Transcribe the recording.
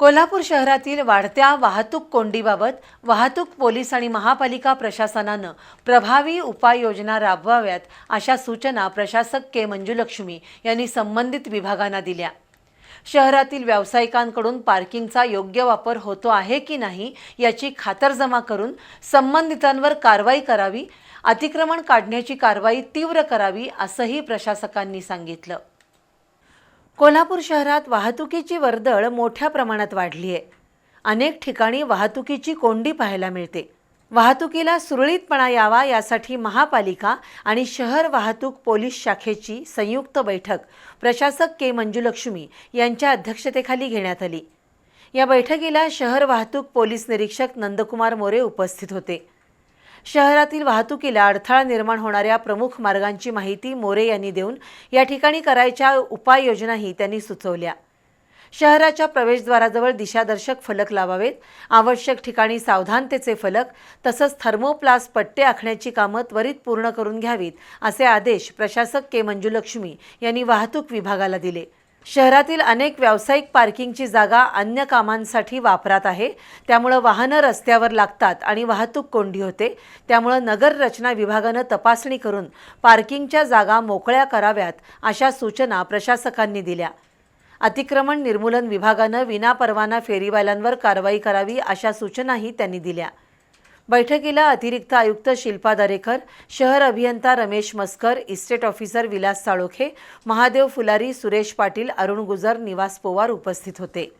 कोल्हापूर शहरातील वाढत्या वाहतूक कोंडीबाबत वाहतूक पोलीस आणि महापालिका प्रशासनानं प्रभावी उपाययोजना राबवाव्यात अशा सूचना प्रशासक के मंजुलक्ष्मी यांनी संबंधित विभागांना दिल्या. शहरातील व्यावसायिकांकडून पार्किंगचा योग्य वापर होतो आहे की नाही याची खातरजमा करून संबंधितांवर कारवाई करावी अतिक्रमण काढण्याची कारवाई तीव्र करावी असंही प्रशासकांनी सांगितलं. कोल्हापूर शहरात वाहतुकीची वर्दळ मोठ्या प्रमाणात वाढली आहे. अनेक ठिकाणी वाहतुकीची कोंडी पाहायला मिळते. वाहतुकीला सुरळीतपणा यावा यासाठी महापालिका आणि शहर वाहतूक पोलीस शाखेची संयुक्त बैठक प्रशासक के मंजुलक्ष्मी यांच्या अध्यक्षतेखाली घेण्यात आली. या बैठकीला शहर वाहतूक पोलीस निरीक्षक नंदकुमार मोरे उपस्थित होते. शहरातील वाहतुकीला अडथळा निर्माण होणाऱ्या प्रमुख मार्गांची माहिती मोरे यांनी देऊन या ठिकाणी करायच्या उपाययोजनाही त्यांनी सुचवल्या. शहराच्या प्रवेशद्वाराजवळ दिशादर्शक फलक लावावेत. आवश्यक ठिकाणी सावधानतेचे फलक तसंच थर्मोप्लास पट्टे आखण्याची कामं त्वरित पूर्ण करून घ्यावीत असे आदेश प्रशासक के मंजुलक्ष्मी यांनी वाहतूक विभागाला दिले. शहरातील अनेक व्यावसायिक पार्किंगची जागा अन्य कामांसाठी वापरात आहे. त्यामुळं वाहनं रस्त्यावर लागतात आणि वाहतूक कोंडी होते. त्यामुळं नगर रचना विभागानं तपासणी करून पार्किंगच्या जागा मोकळ्या कराव्यात अशा सूचना प्रशासकांनी दिल्या. अतिक्रमण निर्मूलन विभागानं विनापरवाना फेरीवाल्यांवर कारवाई करावी अशा सूचनाही त्यांनी दिल्या. बैठकीला अतिरिक्त आयुक्त शिल्पा दरेकर शहर अभियंता रमेश मस्कर इस्टेट ऑफिसर विलास साळोखे महादेव फुलारी सुरेश पाटील अरुण गुजर निवास पोवार उपस्थित होते.